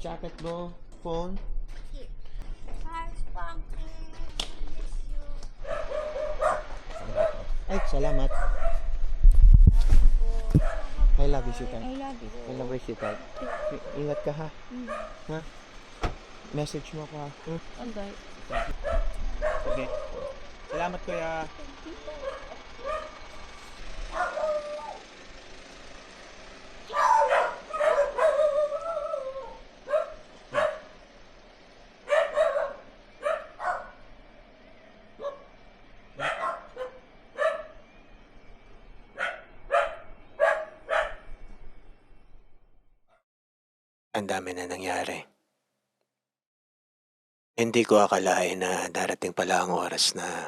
jacket mo, phone. You. Ay, salamat. I love you, sweetheart. I love you. I love you, sweetheart. Ingat ka ha. Ha? Message mo ko ha. Hmm? Okay. Sige. Salamat kuya. Ang dami na nangyari. Hindi ko akalain na darating pala ang oras na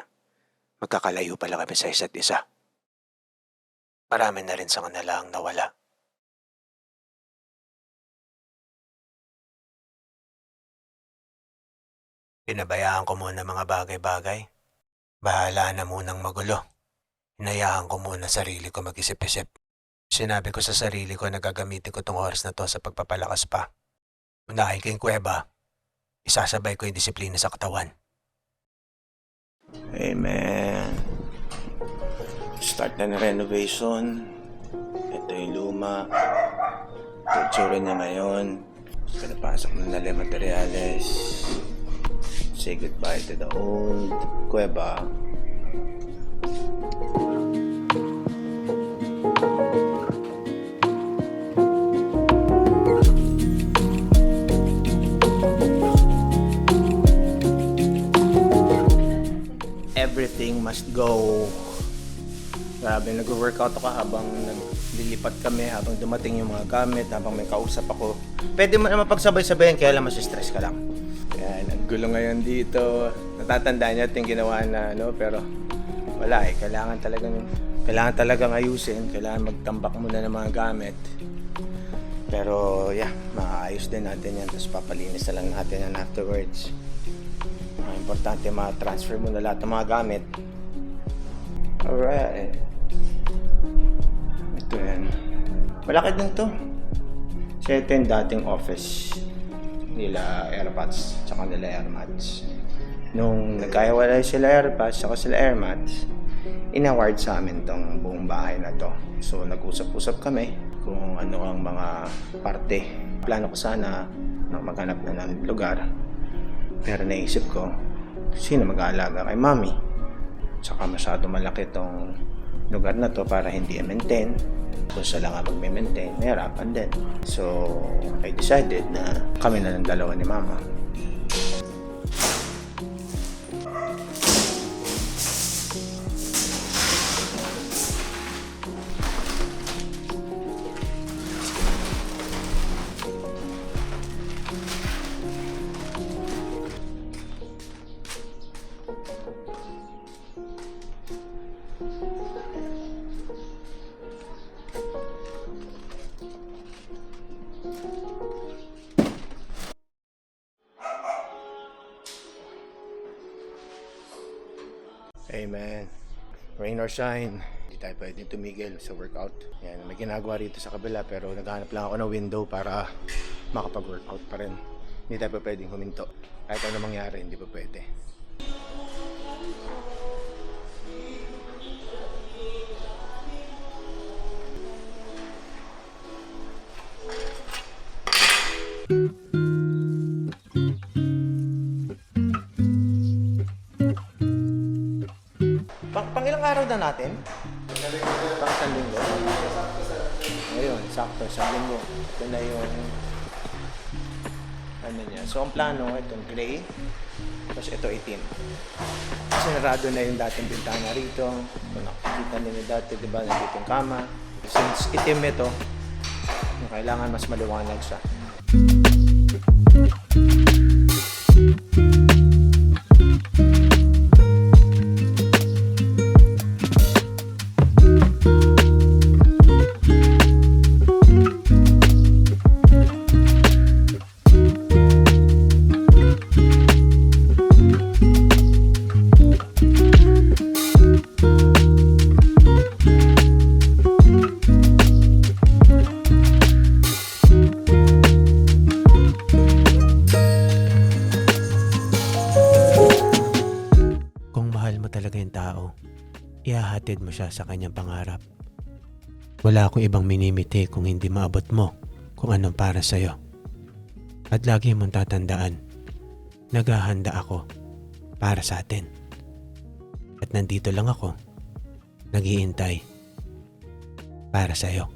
magkakalayo pala kami sa isa't isa. Marami na rin sa kanila ang nawala. Pinabayaan ko muna mga bagay-bagay. Bahala na munang magulo. Hinayaan ko muna sarili ko mag-isip-isip. Sinabi ko sa sarili ko na gagamitin ko tong oras na to sa pagpapalakas pa. Ko yung kuweba, isasabay ko yung disiplina sa katawan. Amen. Start na ng renovation. Ito yung luma. Ito yung tsura niya ngayon. Pinapasok na nila yung materials. Say goodbye to the old kuweba. Everything must go. Grabe, nag-workout ako habang naglilipat kami, habang dumating yung mga gamit, habang may kausap ako. Pwede mo naman pagsabay-sabayan, kaya lang stress ka lang. Yan, ang gulo ngayon dito. Natatandaan niya yung ginawa na, ano, pero wala eh. Kailangan talaga, kailangan talagang ayusin. Kailangan magtambak muna ng mga gamit. Pero, yeah, maayos din natin yan. Tapos papalinis na lang natin yan afterwards. Ang importante ma-transfer mo na lahat ng mga gamit. Alright. Ito yan. Malaki din to. Kasi ito yung dating office nila Airpods tsaka nila Airmats. Nung nagkahiwalay sila Airpods tsaka sila Airmats, inaward sa amin tong buong bahay na to. So nag-usap-usap kami kung ano ang mga parte. Plano ko sana na maghanap na ng lugar pero naisip ko, sino mag-aalaga kay mami? Tsaka masyado malaki tong lugar na to para hindi i-maintain. Kung sila nga mag-maintain, mahirapan din. So, I decided na kami na ng dalawa ni mama. Amen. Rain or shine, hindi tayo pwedeng tumigil sa workout. Yan, may ginagawa rito sa kabila pero naghanap lang ako ng window para makapag-workout pa rin. Hindi tayo pwedeng huminto. Kahit ano mangyari, hindi pa pwede. Na natin? Pang isang linggo. Ayun, sakto, isang linggo. Ito na yung ano niya. So, ang plano, itong gray. Tapos ito, 18. Sinarado na yung dating bintana rito. Kung nakikita nila dati, di ba, nandito yung kama. Since itim ito, kailangan mas maliwanag siya. Ihahatid mo siya sa kanyang pangarap. Wala akong ibang minimiti kung hindi maabot mo kung anong para sa'yo. At lagi mong tatandaan, naghahanda ako para sa atin. At nandito lang ako, naghihintay para sa'yo.